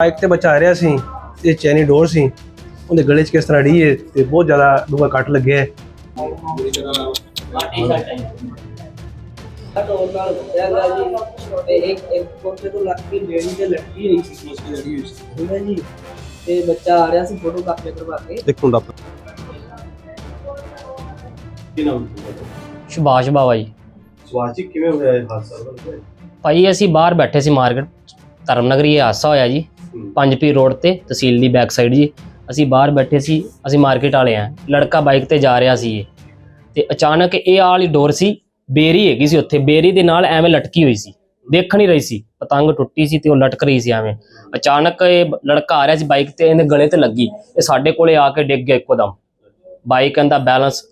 Bike ਤੇ ਬੱਚਾ ਆ ਰਿਹਾ ਸੀ ਇਹ ਚੈਨੀ ਡੋਰ ਸੀ ਉਹਦੇ ਗਲੇ 'ਚ ਕਿਸ ਤਰ੍ਹਾਂ ਅੜੀ ਹੈ ਤੇ ਬਹੁਤ ਜ਼ਿਆਦਾ ਡੂੰਘਾ ਕੱਟ ਲੱਗਿਆ ਹੈ ਢੋਲ ਨਾਲ ਵੱਜਿਆ ਜੀ ਤੇ ਇੱਕ ਇੱਕ ਕੋਠੇ ਤੋਂ ਲੱਗ ਕੇ ਲੇਡੀ ਤੇ ਲਟਕੀ ਹੋਈ ਸੀ ਉਸ ਦੀ ਲੜੀ ਹੋਈ ਸੀ ਠੀਕ ਹੈ ਜੀ। ਤੇ ਬੱਚਾ ਆ ਰਿਹਾ ਸੀ ਫੋਟੋ ਕਾਪੀ ਕਰਵਾ ਕੇ ਇੱਕ ਮੁੰਡਾ ਸੁਭਾਸ਼ ਬਾਵਾ ਜੀ ਸਵਾਜੀ ਕਿਵੇਂ ਹੋਇਆ ਇਹ ਹਾਦਸਾ? ਭਾਈ ਅਸੀਂ ਬਾਹਰ ਬੈਠੇ ਸੀ ਮਾਰਕੀਟ ਧਰਮਨਗਰੀ ਇਹ ਹਾਦਸਾ ਹੋਇਆ ਜੀ। ਪੰਜ ਪੀ ਰੋਡ ਤੇ ਤਹਿਸੀਲ ਦੀ ਬੈਕ ਸਾਈਡ ਜੀ। ਅਸੀਂ ਬਾਹਰ ਬੈਠੇ ਸੀ ਅਸੀਂ ਮਾਰਕੀਟ ਵਾਲੇ ਆ। ਲੜਕਾ ਬਾਈਕ ਤੇ ਜਾ ਰਿਹਾ ਸੀ ਇਹ। ਤੇ ਅਚਾਨਕ ਇਹ ਵਾਲੀ ਡੋਰ ਸੀ ਬੇਰੀ ਹੈਗੀ ਸੀ ਉੱਥੇ। ਬੇਰੀ ਦੇ ਨਾਲ ਐਵੇਂ ਲਟਕੀ ਹੋਈ ਸੀ। ਦੇਖ ਨਹੀਂ ਰਹੀ ਸੀ। ਪਤੰਗ ਟੁੱਟੀ ਸੀ ਤੇ ਉਹ ਲਟਕ ਰਹੀ ਸੀ ਐਵੇਂ। ਅਚਾਨਕ ਇਹ ਲੜਕਾ ਆ ਰਿਹਾ ਸੀ ਬਾਈਕ ਤੇ ਇਹਦੇ ਗਲੇ ਤੇ ਲੱਗੀ। ਇਹ ਸਾਡੇ ਕੋਲੇ ਆ ਕੇ ਡਿੱਗ ਗਿਆ ਇੱਕੋਦਮ। ਬਾਈਕ ਇਹਦਾ ਬੈਲੈਂਸ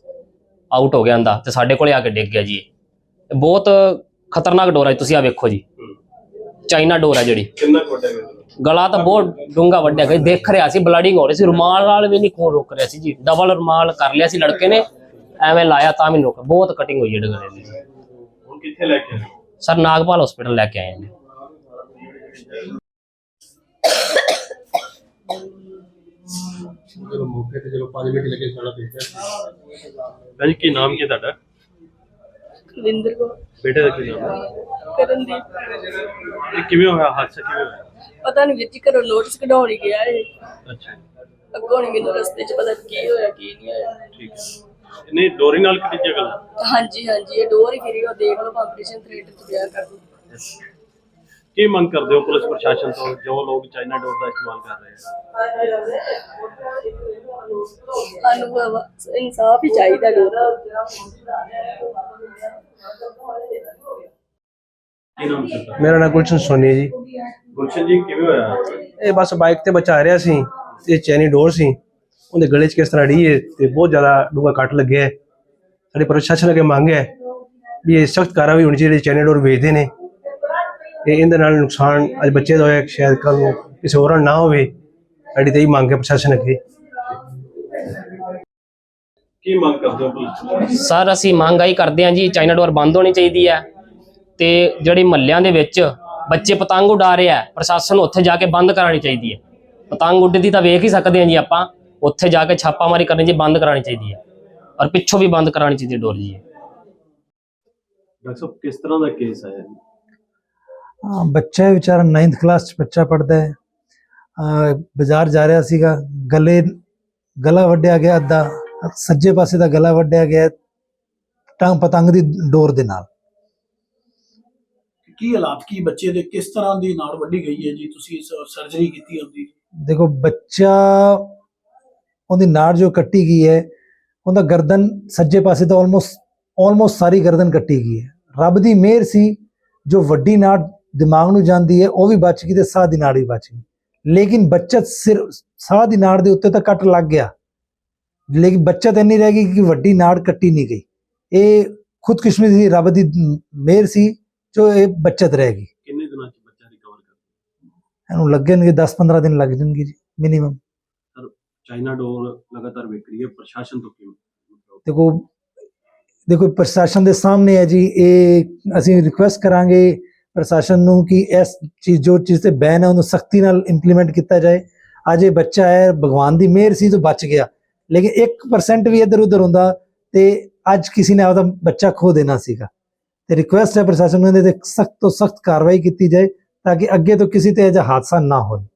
ਆਊਟ ਹੋ ਗਿਆ ਇਹਦਾ ਤੇ ਸਾਡੇ ਕੋਲੇ ਆ ਕੇ ਡਿੱਗ ਗਿਆ ਜੀ ਇਹ। ਬਹੁਤ ਖਤਰਨਾਕ ਡੋਰ ਹੈ ਤੁਸੀਂ ਆ ਵੇਖੋ ਜੀ। ਚਾਈਨਾ ਡੋਰ ਹੈ ਜਿਹੜੀ। ਕਿੰਨਾ ਕੋਟਾ ਗਿਆ ਗਲਾ ਤਾਂ ਬਹੁਤ ਡੂੰਗਾ ਵੱਡਿਆ ਗਿਆ। ਦੇਖ ਰਿਹਾ ਸੀ ਬਲਡਿੰਗ ਹੋ ਰਹੀ ਸੀ। ਰੁਮਾਲ ਨਾਲ ਵੀ ਨਹੀਂ ਖੂਨ ਰੁਕ ਰਿਹਾ ਸੀ ਜੀ। ਡਬਲ ਰੁਮਾਲ ਕਰ ਲਿਆ ਸੀ ਲੜਕੇ ਨੇ। ਐਵੇਂ ਲਾਇਆ ਤਾਂ ਵੀ ਨੀ ਰੁਕ ਬਹੁਤ ਕਟਿੰਗ ਹੋਈ ਹੈ ਡਗਲੇ ਦੀ ਹੁਣ ਕਿੱਥੇ ਲੈ ਕੇ ਆਏ? ਸਰ ਨਾਗਪਾਲ ਹਸਪੀਟਲ ਲੈ ਕੇ ਆਏ ਹਾਂ ਜੀ ਚਲੋ ਮੌਕੇ ਤੇ ਚਲੋ 5 ਮਿੰਟ ਲੱਗੇ ਸਾਡਾ ਦੇਖਿਆ ਭਾਜੀ ਕੀ ਨਾਮ ਕੀ ਤੁਹਾਡਾ? ਰਵਿੰਦਰ ਕੋ ਬੇਟੇ ਦਾ ਕੀ ਨਾਮ ਹੈ? ਕਰਨ ਦੀ ਇਹ ਕਿਵੇਂ ਹੋਇਆ? ਹਾਦਸਾ ਕਿਵੇਂ ਹੋਇਆ? ਪਤਾ ਨਹੀਂ ਵਿੱਚ ਘਰੋਂ ਨੋਟਿਸ ਕਢਾਉਣ ਹੀ ਗਿਆ ਇਹ। ਅੱਛਾ। ਅੱਗੋਂ ਨਹੀਂ ਮੈਨੂੰ ਰਸਤੇ 'ਚ ਪਤਾ ਕੀ ਹੋਇਆ ਕੀ ਨਹੀਂ ਹੋਇਆ। ਠੀਕ ਹੈ। ਨਹੀਂ ਡੋਰੀ ਨਾਲ ਕਿੱਥੇ ਗੱਲ ਹਾਂਜੀ ਹਾਂਜੀ ਇਹ ਡੋਰ ਹੀ ਫਿਰੀ ਉਹ ਦੇਖ ਲਓ ਕੰਪੀਟੀਸ਼ਨ ਥੀਏਟਰ 'ਚ ਵਿਆਹ ਕਰ ਦੂ ਕੀ ਮੰਗ ਕਰਦੇ ਹੋ ਪੁਲਿਸ ਪ੍ਰਸ਼ਾਸਨ ਤੋਂ? ਜੋ ਲੋਕ ਚਾਈਨਾ ਡੋਰ ਦਾ ਇਸਤੇਮਾਲ ਕਰ ਰਹੇ ਹਨ ਸਾਨੂੰ ਇਨਸਾਫ ਹੀ ਚਾਹੀਦਾ ਡੋਰ ਕੀ ਨਾਮ ਹੈ ਮੇਰਾ ਨਾਮ ਗੁਲਸ਼ਨ ਸੋਨੀ ਹੈ ਜੀ। ਗੁਲਸ਼ਨ ਜੀ ਕਿਵੇਂ ਹੋਇਆ? ਇਹ ਬਸ ਬਾਈਕ ਤੇ ਬੱਚਾ ਰਿਹਾ ਸੀ ਇਹ ਚੈਨੀ ਡੋਰ ਸੀ। ਉਹਦੇ ਗਲੇ 'ਚ ਕਿਸ ਤਰ੍ਹਾਂ ਅੜੀ ਹੈ ਤੇ ਬਹੁਤ ਜ਼ਿਆਦਾ ਡੂੰਘਾ ਕੱਟ ਲੱਗਿਆ ਹੈ। ਸਾਡੇ ਪ੍ਰਸ਼ਾਸਨ ਅੱਗੇ ਮੰਗ ਹੈ ਵੀ ਇਹ ਸਖਤ ਕਾਰਵਾਈ ਹੋਣੀ ਚਾਹੀਦੀ ਚੈਨੀ ਡੋਰ ਵੇਚਦੇ ਨੇ। ਤੇ ਇਹਦੇ ਨਾਲ ਨੁਕਸਾਨ ਅੱਜ ਬੱਚੇ ਦਾ ਹੋਇਆ ਸ਼ਾਇਦ ਕੱਲ ਨੂੰ ਕਿਸੇ ਹੋਰ ਨਾਲ ਨਾ ਹੋਵੇ। ਸਾਡੀ ਤਾਂ ਇਹ ਮੰਗ ਹੈ ਪ੍ਰਸ਼ਾਸਨ ਅੱਗੇ। ਕੀ ਮੰਗ ਕਰਦੇ ਹੋ ਤੋਂ? ਸਰ ਅਸੀਂ ਮੰਗ ਆਈ ਕਰਦੇ ਹਾਂ ਜੀ ਚਾਈਨਾ ਡੋਰ ਬੰਦ ਹੋਣੀ ਚਾਹੀਦੀ ਹੈ। ਤੇ ਜਿਹੜੇ ਮਹੱਲਿਆਂ ਦੇ ਵਿੱਚ ਬੱਚੇ ਪਤੰਗ ਉਡਾ ਰਹੇ ਪ੍ਰਸ਼ਾਸਨ ਨੂੰ ਉੱਥੇ ਜਾ ਕੇ ਬੰਦ ਕਰਾਉਣੀ ਚਾਹੀਦੀ ਹੈ। ਪਤੰਗ ਉੱਡਦੀ ਤਾਂ ਵੇਖ ਹੀ ਸਕਦੇ ਹਾਂ ਜੀ ਆਪਾਂ ਉੱਥੇ ਜਾ ਕੇ ਛਾਪਾਮਾਰੀ ਕਰਨੀ ਜੀ ਬੰਦ ਕਰਾਉਣੀ ਚਾਹੀਦੀ ਹੈ। ਔਰ ਪਿੱਛੋਂ ਵੀ ਬੰਦ ਕਰਾਉਣੀ ਚਾਹੀਦੀ ਡੋਰ ਜੀ ਡਾਕਟਰ ਸਾਹਿਬ ਕਿਸ ਤਰ੍ਹਾਂ ਦਾ ਕੇਸ ਹੈ ਹਾਂ ਬੱਚਾ ਵਿਚਾਰਾ 9th ਕਲਾਸ ਚ ਬੱਚਾ ਪੜਦਾ ਹੈ। ਬਾਜ਼ਾਰ ਜਾ ਰਿਹਾ ਸੀਗਾ ਗਲੇ ਗਲਾ ਵੱਢਿਆ ਗਿਆ ਅੱਧਾ ਸੱਜੇ ਪਾਸੇ ਦਾ ਗਲਾ ਵੱਢਿਆ ਗਿਆ ਟੰਗ ਪਤੰਗ ਦੀ ਡੋਰ ਦੇ ਨਾਲ। ਕੀ ਹਾਲਾਤ, ਕੀ ਬੱਚੇ ਦੇ, ਕਿਸ ਤਰ੍ਹਾਂ ਦੀ ਨਾੜ ਵੱਢੀ ਗਈ ਹੈ ਜੀ? ਤੁਸੀਂ ਸਰਜਰੀ ਕੀਤੀ ਹੁੰਦੀ ਦੇਖੋ, ਬੱਚਾ ਉਹਦੀ ਨਾੜ ਜੋ ਕੱਟੀ ਗਈ ਹੈ, ਉਹਦਾ ਗਰਦਨ ਸੱਜੇ ਪਾਸੇ ਤੋਂ ਆਲਮੋਸਟ ਆਲਮੋਸਟ ਸਾਰੀ ਗਰਦਨ ਕੱਟੀ ਗਈ ਹੈ। ਰੱਬ ਦੀ ਮਿਹਰ ਸੀ, ਜੋ ਵੱਡੀ ਨਾੜ ਦਿਮਾਗ ਨੂੰ ਜਾਂਦੀ ਹੈ, ਉਹ ਵੀ ਬਚ ਗਈ ਤੇ ਸਾਹ ਦੀ ਨਾੜ ਵੀ ਬਚ ਗਈ। ਲੇਕਿਨ ਬੱਚਤ ਸਿਰ, ਸਾਹ ਦੀ ਨਾੜ ਦੇ ਉੱਤੇ ਤਾਂ ਕੱਟ ਲੱਗ ਗਿਆ। ਲੇਕਿਨ ਬੱਚਤ ਇੰਨੀ ਰਹਿ ਗਈ ਕਿ ਵੱਡੀ ਨਾੜ ਕੱਟੀ ਨਹੀਂ ਗਈ। ਇਹ ਖੁਦਕਿਸਮਤੀ ਸੀ ਰੱਬ ਦੀ ਮਿਹਰ ਸੀ ਜੋ ਇਹ ਬੱਚਤ ਰਹਿ ਗਈ ਕਿੰਨੇ ਦਿਨਾਂ ਚ ਬੱਚਾ ਰਿਕਵਰ ਕਰ ਇਹਨੂੰ ਲੱਗਣਗੇ 10-15 ਦਿਨ ਲੱਗ ਜਾਣਗੇ ਜੀ ਮਿਨੀਮਮ ਚਾਈਨਾ ਡੋਰ ਲਗਾਤਾਰ ਵਿਕ ਰਹੀ ਹੈ ਪ੍ਰਸ਼ਾਸਨ ਤੋਂ ਕੀ ਦੇਖੋ ਦੇਖੋ ਪ੍ਰਸ਼ਾਸਨ ਦੇ ਸਾਹਮਣੇ ਹੈ ਜੀ ਇਹ ਅਸੀਂ ਰਿਕੁਐਸਟ ਕਰਾਂਗੇ ਪ੍ਰਸ਼ਾਸਨ ਨੂੰ ਕਿ ਇਸ ਚੀਜ਼ ਜੋ ਚੀਜ਼ ਤੇ ਬੈਨ ਹੈ ਉਹਨੂੰ ਸਖਤੀ ਨਾਲ ਇੰਪਲੀਮੈਂਟ ਕੀਤਾ ਜਾਏ। ਅੱਜ ਇਹ ਬੱਚਾ ਹੈ ਭਗਵਾਨ ਦੀ ਮਿਹਰ ਸੀ ਜੋ ਬਚ ਗਿਆ। ਲੇਕਿਨ 1% ਵੀ ਇੱਧਰ ਉੱਧਰ ਹੁੰਦਾ ਤੇ ਅੱਜ ਕਿਸੇ ਨੇ ਆਪਦਾ ਬੱਚਾ ਖੋ ਦੇਣਾ ਸੀਗਾ। ਤੇ ਰਿਕੁਐਸਟ ਹੈ ਪ੍ਰਸ਼ਾਸਨ ਨੂੰ ਇਹਦੇ ਤੇ ਸਖਤ ਤੋਂ ਸਖਤ ਕਾਰਵਾਈ ਕੀਤੀ ਜਾਏ ਤਾਂ ਕਿ ਅੱਗੇ ਤੋਂ ਕਿਸੇ ਤੇ ਅਜਿਹਾ ਹਾਦਸਾ ਨਾ ਹੋਵੇ